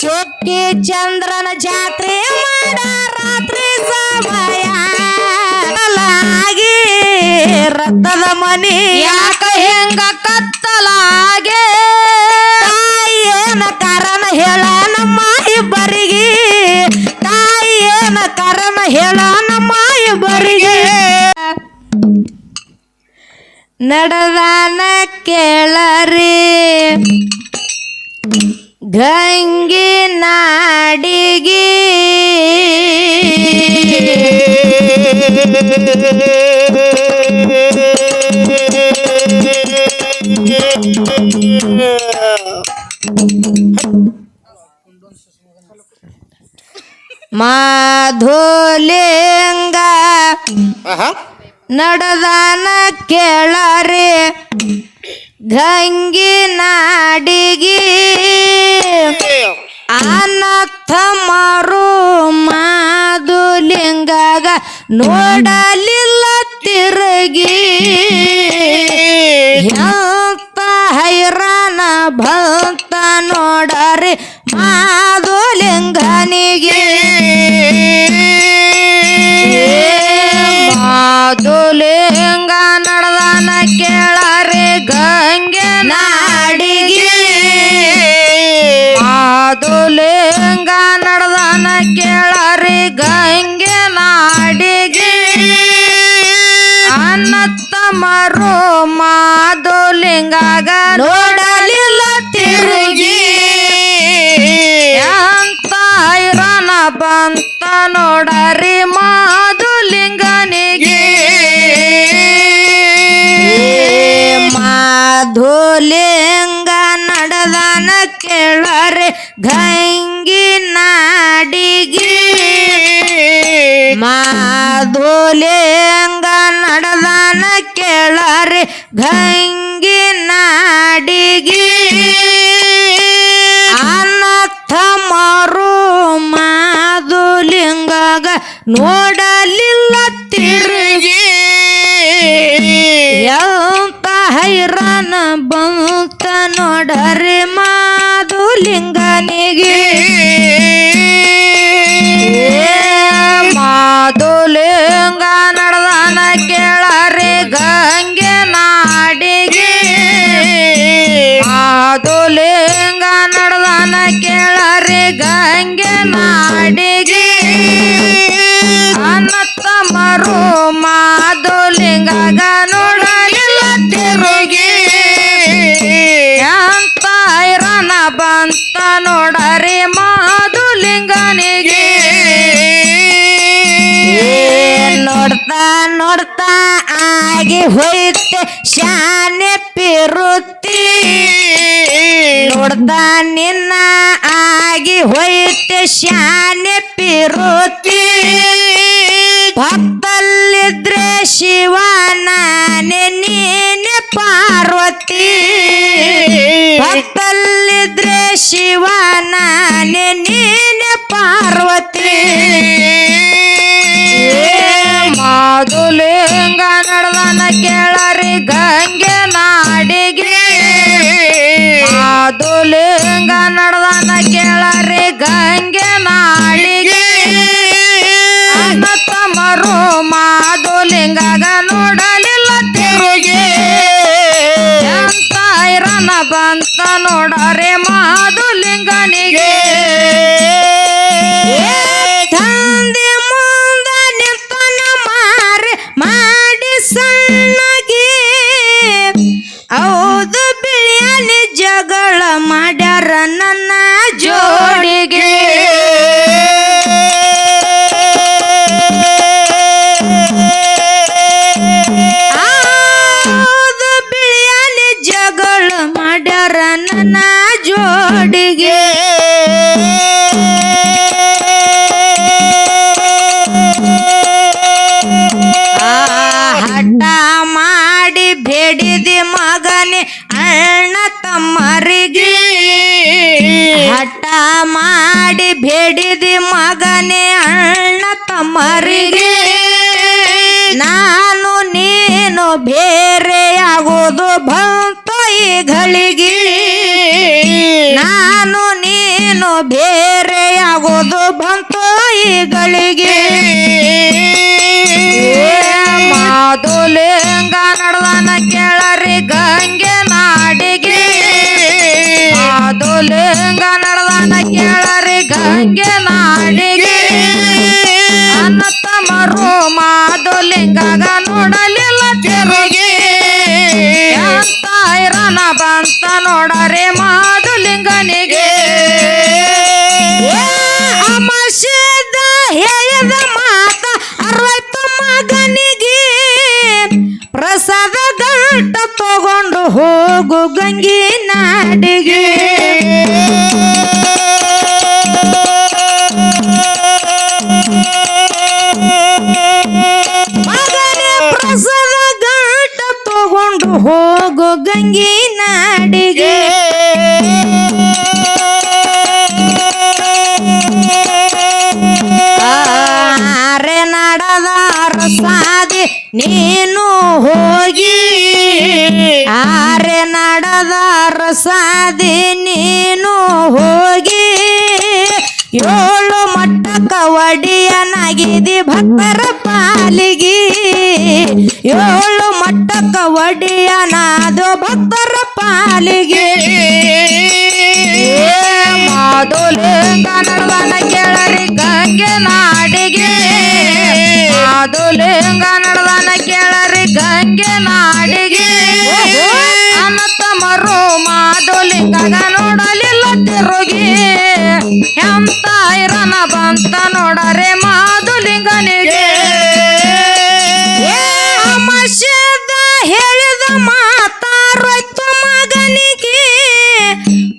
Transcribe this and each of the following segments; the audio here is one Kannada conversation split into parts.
ಚೊಕ್ಕಿ ಚಂದ್ರನ ಜಾತ್ರೆ ಮಾಡ ರಾತ್ರಿ ಸಮಯ. ಕತ್ತಲಾಗಿ ರಕ್ತದ ಮನಿ. ಯಾಕ ಹೆಂಗ ಕತ್ತಲಾಗೆ? ತಾಯಿಯೇನ ಕಾರಣ ಹೇಳ ನಮ್ಮ ಇಬ್ಬರಿಗೆ. ತಾಯಿಯೇನ ಕಾರಣ ಹೇಳ ನಮ್ಮ ಇಬ್ಬರಿಗೆ. ನಡೆದಾನ ಕೇಳರಿ. ಗಂಗಿ ನಾಡಿಗೆ ಮಾಧುಲಿಂಗ ಆಹಾ ನಡೆದಾನ ಕೇಳರಿ ಗಂಗಿ ನಾಡಿಗೆ ನೋಡಲಿಲ್ಲ ತಿರುಗಿ. ಹೈರಾಣ ಭಕ್ತ ನೋಡರಿ ಮಾಧುಲಿಂಗನಿಗೆ ಮಾಧುಲಿಂಗಾಗ ನೋಡಲಿಲ್ಲ ತಿರುಗಿ. ಅಂತ ಐರನ ಬಂತ ನೋಡರಿ ಮಾಧುಲಿಂಗನಿಗೆ. ಮಾಧುಲಿಂಗ ನಡೆದನ ಕೇಳರೆ. ಗಂಗಿ ಮಾಧುಲಿಂಗ ನಡೆದಾನ ಕೇಳರಿ ಗಂಗಿ ನಾಡಿಗೆ. ಅನಥ ಮರು ಮಾಧುಲಿಂಗಾಗ ನೋಡಲಿಲ್ಲ ತಿರುಗಿ. ಎಂತ ಹೈರಾಣ ಬಂತ ನೋಡರಿ ಮಾಧುಲಿಂಗನಿಗೆ. ಗಂಗೆ ಅನತ್ತ ಮರು ನೋಡಲಿಲ್ಲ ತಿರುಗಿ. ಅಂತ ಐರನ ಬಂತ ನೋಡರಿ ಮಾಧುಲಿಂಗನಿಗೆ ನೋಡ್ತಾ ನೋಡ್ತಾ ಆಗಿ ಹೋಯ್ತೆ, ಶಾನೆ ಪಿರುತಿ. ನೋಡ್ದ ನಿನ್ನ ಆಗಿ ಹೋಯ್ತೆ, ಶಾನೆ ಪಿರುತಿ. ಭಕ್ತಲ್ಲಿದ್ರೆ ಶಿವನಾನೆ ನೀನೆ ಪಾರ್ವತಿ. ಭಕ್ತಲ್ಲಿದ್ರೆ ಶಿವನಾನೆ ನೀನೆ ಪಾರ್ವತಿ. ಮಾಧುಲಿಂಗ ನಡ್ದಾನ ಕೇಳರಿ, ಗಂಗೆ ನಾಳಿಗೆ. ಅನ್ನತ್ತ ಮರು ಮಾಧುಲಿಂಗಾಗ ನೋಡಲಿಲ್ಲ ತಿರುಗಿ. ಎಂತ ಐರನ ಬಂತ ನೋಡರೆ ಮಾದುಲಿಂಗನಿಗೆ ತಂದೆ ಮುಂದ ನಿಂತನ ಮಾರಿ, ಮಾಡಿ ಸಣ್ಣಗೆ. ಹೌದು ಬಿಳಿಯಲ್ಲಿ ಜಗಳ ಮಾಡ್ಯಾರ ನನ್ನ ಜೋಡಿಗೆ. ಬೇಡಿದಿ ಮಗನೇ, ಅಣ್ಣ ತಮ್ಮರಿಗೆ ನಾನು ನೀನು ಬೇರೆಯಾಗೋದು ಬಂತು ಈ ಗಳಿಗೆ ನಾನು ನೀನು ಬೇರೆಯಾಗೋದು ಬಂತು ಗಳಿಗೆ ಮಾದುಲಿಂಗ ನಡೆದನ ಕೇಳರಿ ಗಂಗೆ ನಾಡಿಗೆ. ಮಾದುಲಿಂಗ ನಡ್ದಾನ ಕೇಳರಿ ಗಂಗೆ ನಾಡಿಗೆ. ಅನ್ನತ್ತ ಮಾದು ಮಾದುಲಿಂಗಗ ನೋಡಲಿಲ್ಲ ತಿರುಗಿ. ತಾಯಿರನ ಬಂತ ನೋಡರೆ ಮಾದುಲಿಂಗನಿಗೆ ಅಮರ್ಷದ ಹೇಳಿದ ಮಾತ ಅರವತ್ತು ಮಗನಿಗೆ. ಪ್ರಸಾದ ಗಂಟ ತಗೊಂಡು ಹೋಗು ಗಂಗಿ. ನೀನು ಹೋಗಿ ಏಳು ಮಟ್ಟಕ್ಕ ಒಡಿಯನಾಗಿದಿ ಭಕ್ತರ ಪಾಲಿಗೆ. ಏಳು ಮಟ್ಟಕ್ಕ ಒಡಿಯನಾದು ಭಕ್ತರ ಪಾಲಿಗೆ. ಮಾದುಲಿಂಗ ನಡ್ದಾನ ಕೇಳರಿ ಗಂಗೆ ನಾಡಿಗೆ. ಮಾದುಲಿಂಗ ನಡ್ದಾನ ಕೇಳರಿ ಗಂಗೆ ನಾಡಿಗೆ. ಮರು ಗಗ ನೋಡಲಿಲ್ಲ ತಿರುಗಿ ಎಂತ ಇರನ ಬಂತ ನೋಡರೆ ಮಾದುಲಿಂಗನಿಗೆ. ಅಮರ್ಷದ ಹೇಳಿದ ಮಾತಾರೋಯ್ತು ಮಗನಿಗೆ.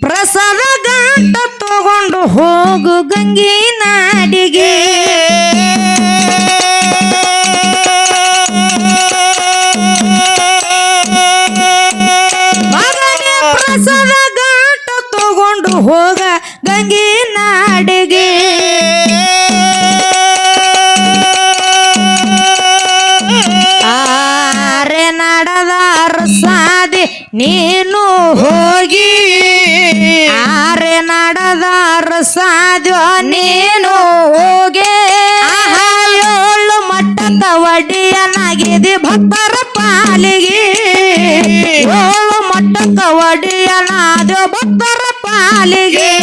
ಪ್ರಸಾದ ಗಂಟ ತಗೊಂಡು ಹೋಗು ಗಂಗಿ ನಾಡಿಗೆ. ನೀನು ಹೋಗಿ ಆರೆ ನಡದ ಸಾಧ್ಯ ನೀನು ಹೋಗಿ. ಏಳು ಮಟ್ಟದ ಒಡಿಯನಾಗಿದೆ ಭಕ್ತರ ಪಾಲಿಗೆ. ಏಳು ಮಟ್ಟದ ಒಡಿಯನಾದ ಭಕ್ತರ ಪಾಲಿಗೆ.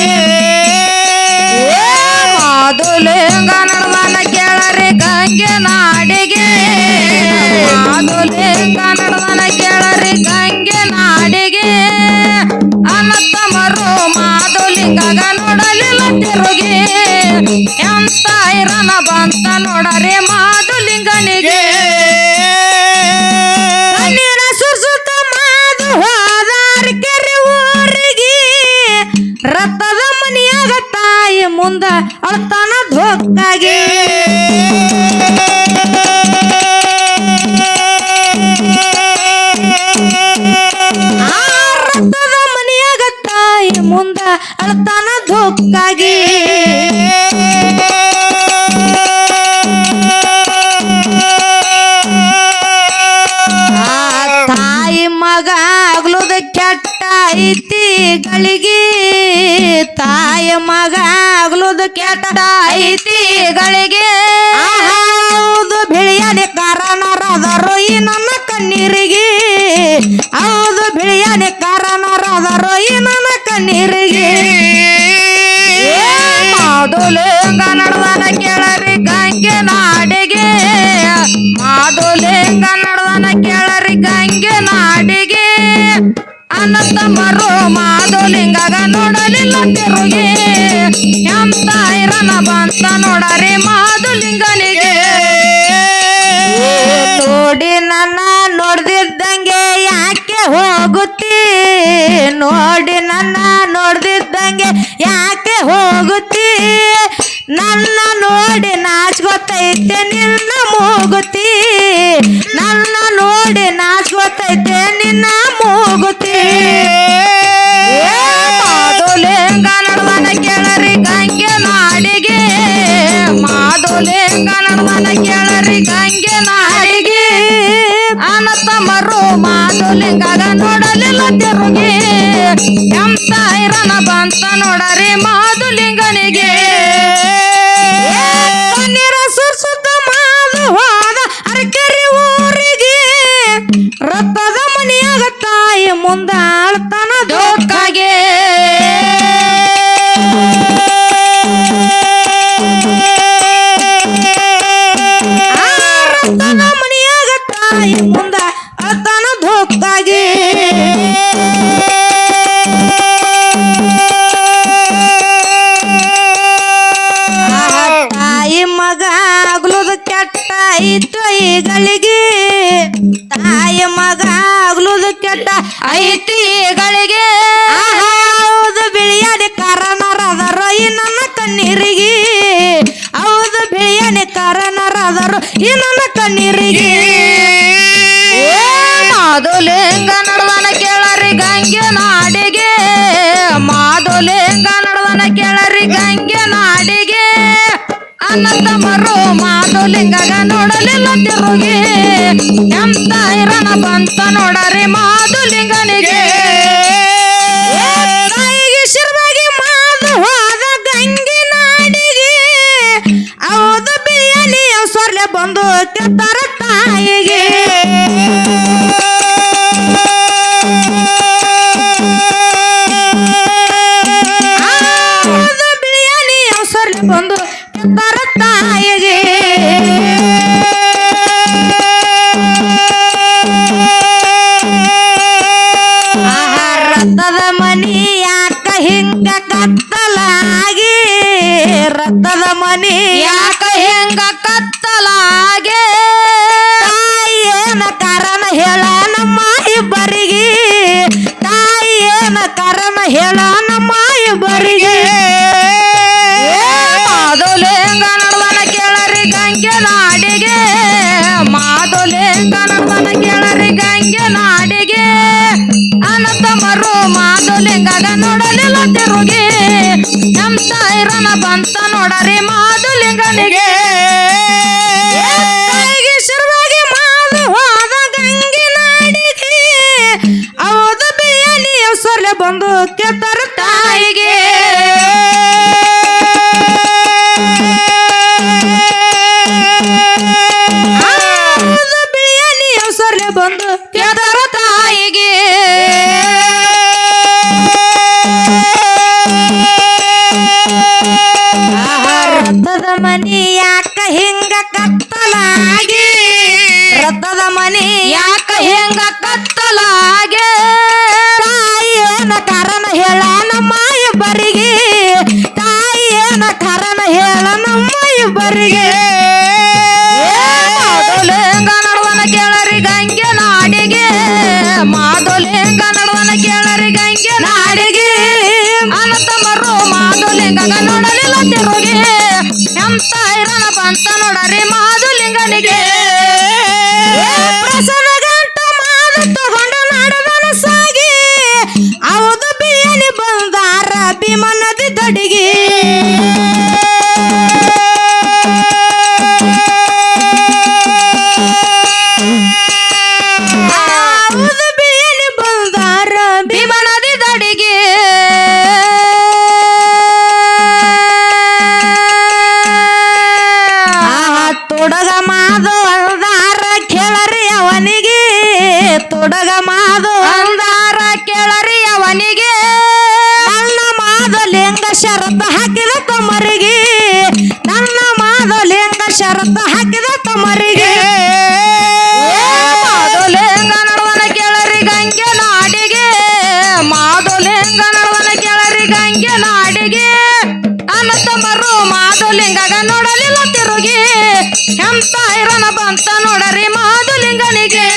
ಅಳ್ತಾನ ಧೋಕ್ಕಾಗಿ ತಾಯಿ ಮಗ ಆಗ್ಲುದ ಕೆಟ್ಟ ಐತಿ ಗಳಿಗೆ. ತಾಯಿ ಮಗ ಆಗ್ಲುದ ಕೆಟ್ಟ ಐತಿ ಗಳಿಗೆ. ನನ್ನ ಕಣ್ಣೀರಿಗೆ ಮಾದುಲಿಂಗ ನಡ್ದಾನ ಕೇಳರಿ ಗಂಗೆ ನಾಡಿಗೆ. ಮಾದುಲಿಂಗ ನಡ್ದಾನ ಕೇಳರಿ ಗಂಗೆ ನಾಡಿಗೆ. ಅನಂತ ಮರು ಮಾದುಲಿಂಗಗ ನೋಡಲಿಲ್ಲ ತಿರುಗಿ. ನಾಚ್ಕೊತೈತೆ உந்த ஆளத்தான் ಕಣ್ಣೀರಿಗೆ. ಹೌದು ಬಿಳಿಯನೆ ಕಾರಣರಾದರು ಈ ನನ್ನ ಕಣ್ಣೀರಿಗೆ ಮಾಧುಲಿಂಗ ನಡುವನ ಕೇಳರಿ ಗಂಗೆ ನಾಡಿಗೆ. ಮಾಧುಲಿಂಗ ನಡುವನ ಕೇಳರಿ ಗಂಗೆ ನಾಡಿಗೆ. ಅನಂತ ಮರು ಮಾಧುಲಿಂಗ ನೋಡಲಿಲ್ಲ ತಿರುಗಿ. ಎಂತ ಇರನ ಬಂತ ನೋಡರಿ ಮಾಧುಲಿಂಗನಿಗೆ. ಹೇಳ ನಮ್ಮ venga, galona, le la terrorista. Nigga.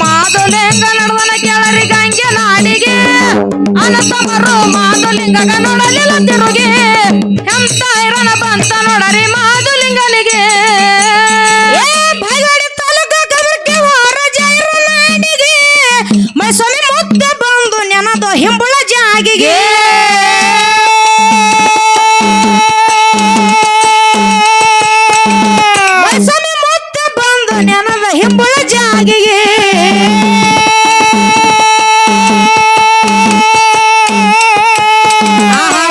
Madhulinga ನಡೆದನ ಕೇಳರಿ ಗಂಗೆ ನಾಡಿಗೆ ಅನಂತ ಬರೋ ಮಾಧುಲಿಂಗ ನೋಡಲಿಲ್ಲ ತಿರುಗಿ. ಎಂತ ಇರೋಣ ಬಂತ ನೋಡರಿ ಮಾಧುಲಿ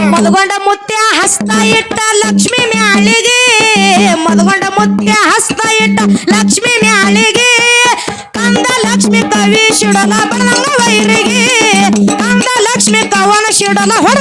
ಮದ್ಗೊಂಡ ಮುತ್ಯ ಹಸ್ತ ಇಟ್ಟ ಲಕ್ಷ್ಮಿ ಮ್ಯಾಳಿಗೆ. ಮದ್ಗೊಂಡ ಮುತ್ಯ ಹಸ್ತ ಇಟ್ಟ ಲಕ್ಷ್ಮಿ ಮ್ಯಾಳಿಗೆ. ಕಂದ ಲಕ್ಷ್ಮಿ ಕವಿ ಶಿಡಲ ಬಣ್ಣಂಗ ವೈರಿಗೆ. ಕಂದ ಲಕ್ಷ್ಮಿ ಕವನ ಶಿಡಲ ಹೊರ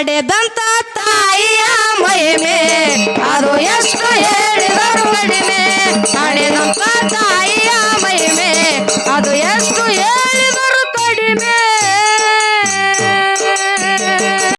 ನಡೆದಂತ ತಾಯಿಯ ಮಹಿಮೆ. ಅದು ಎಷ್ಟು ಹೇಳಿದರು ಕಡಿಮೆ. ನಡೆದಂತ ತಾಯಿಯ ಮಹಿಮೆ. ಅದು ಎಷ್ಟು ಹೇಳಿದರು ಕಡಿಮೆ.